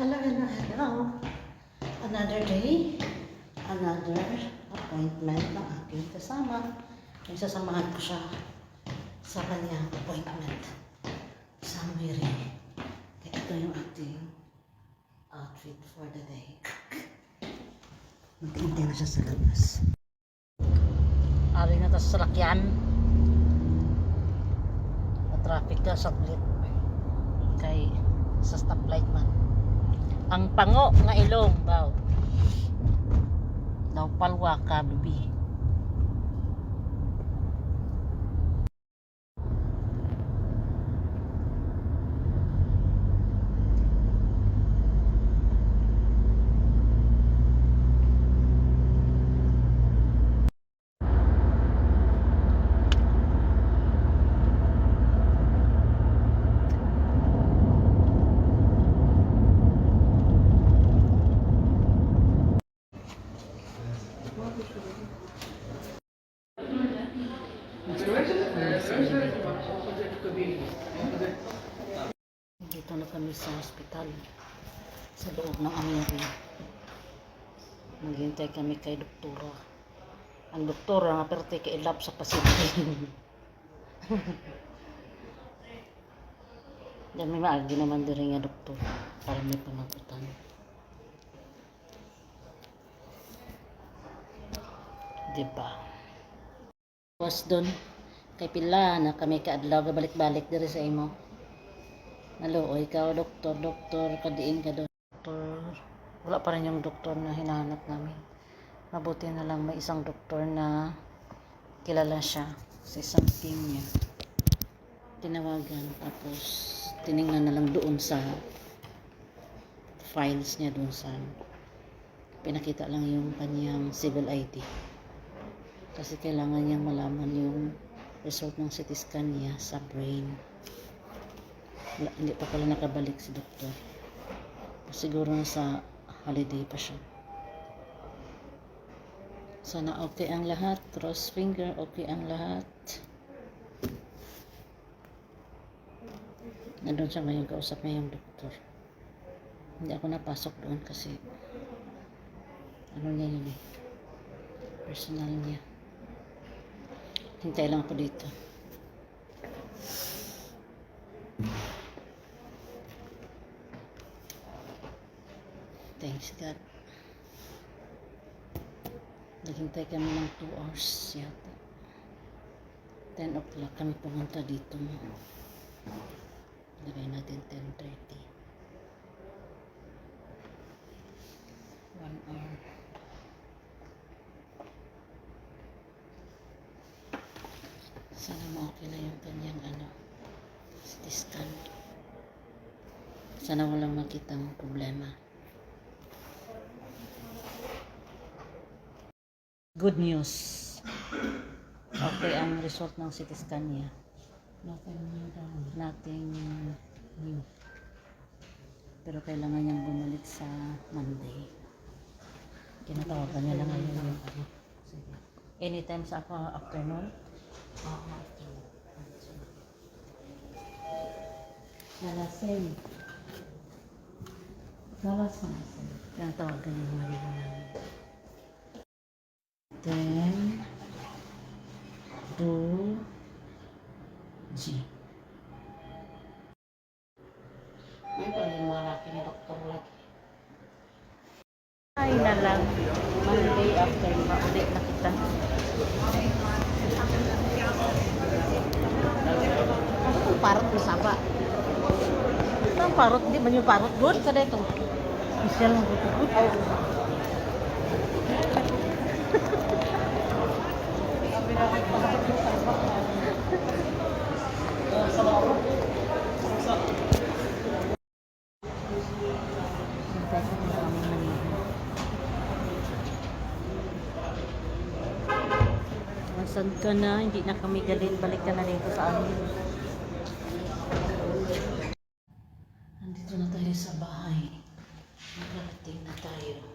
Hello, hello, hello. Another day, another appointment ng aking kasama. Nagsasamahan ko siya sa kanyang appointment sa Miri. Kaya ito yung ating outfit for the day. Magtintay na siya sa labas. Ari na tas salakyan. Na-traffic ka saglit. Kay sa stoplight man. Ang pango nga ilong daw. Daw palwa ka, bibi. Dito na kami sa hospital. Sa loob ng Amiri. Naghintay kami kay doktora. Ang doktora nga perte kay ilap sa pasyente. May maagi naman din nga doktor para may panagutan. Diba? Was doon kay pila na kami kaadlaw balik-balik diri sa imo. O ikaw, doktor, doktor, kadiin ka. Doktor, wala pa rin yung doktor na hinahanap namin. Mabuti na lang may isang doktor na kilala siya sa isang team niya. Tinawagan, tapos tiningnan na lang doon sa files niya doon sa pinakita lang yung kanyang civil ID. Kasi kailangan niyang malaman yung result ng CT scan niya sa brain wala, hindi pa pala nakabalik si doktor. Siguro nasa holiday pa siya. Sana okay ang lahat. Cross finger, okay ang lahat. Nandun siya ngayon, kausap niya yung doktor. Hindi ako napasok doon kasi ano niya yun eh. Personal niya. Hintay lang ako dito. Thanks God. Naghintay kami ng 2 hours yata. 10 o'clock kami pumunta dito. Lagay natin 10.30. 1 hour. Sana ma-okay na yung kanyang ano, scan. Sana walang makitang problema. Good news. Okay ang result ng CT scan niya. Nothing new daw. Nothing new. Pero kailangan niyang bumalik sa Monday. Tinatawagan niya lang ngayon. Anytime sa afternoon? Oo, afternoon. Nalasing. Nalasing. Tinatawagan niya ngayon namin. Then, do G. Ay, pala yung mga laki ni Dr. lagi. Ay na lang. Monday after ma-ulit na kita. Parot na saba? Ito ang parot, di ba yung parot good? Kada ito. Special ng good. Ay, Hintay ko na kami manihin. Nasaan ka na? Hindi na kami galit. Balik ka na dito sa amin. Nandito na tayo sa bahay. Nakarating na tayo.